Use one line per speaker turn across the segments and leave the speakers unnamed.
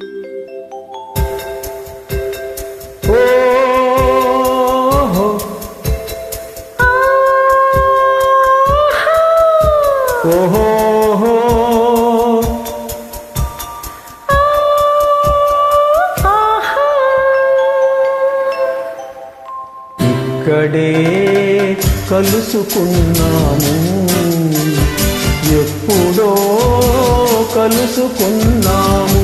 ఓహో. ఇక్కడే కలుసుకున్నాము ఎప్పుడో కలుసుకున్నాము.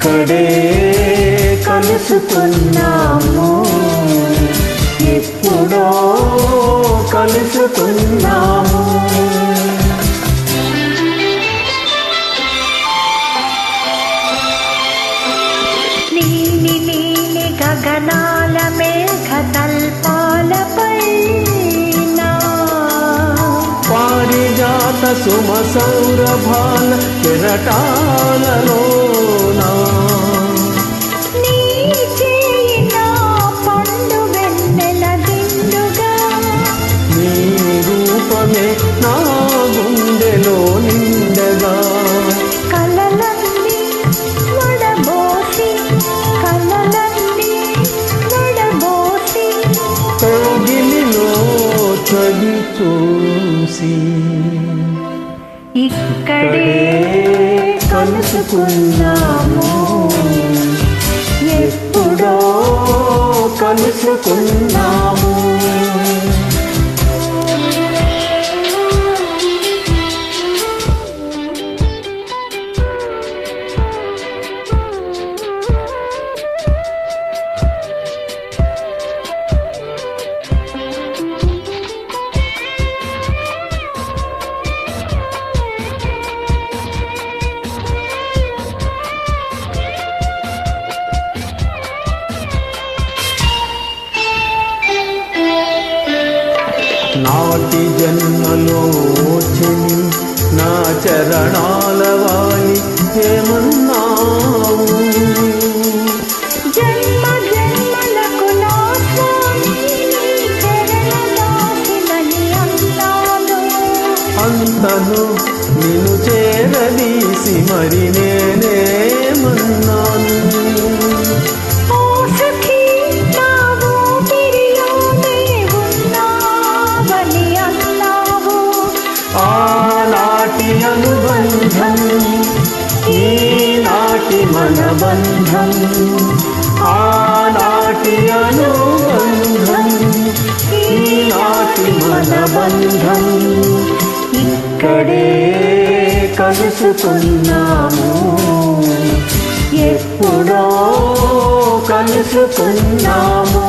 ఇక్కడే కలుసుకున్నాము. ఎప్పుడో కలుసుకున్నాము.
గగనా
పారిజాత సుమ సౌరభాల కెరటాలలోనా
నీ.
రూపమే నా గుండెలో నిండగా. చవి చూసి.
ఇక్కడే కలుసుకున్నాము
ఎప్పుడో కలుసుకున్నాము నాటి జన్మలో చెలి నా చరణాల వాలి ఏమన్నావు? అంతను నిన్ను చేరదీసి మరి నేనేమన్నాను? ఆనాటి అనుబంధం ఈనాటి మన బంధం ఆనాటి అనుబంధం ఈనాటి మన బంధం ఇక్కడే కలుసుకున్నాము ఎప్పుడో కలుసుకున్నాము.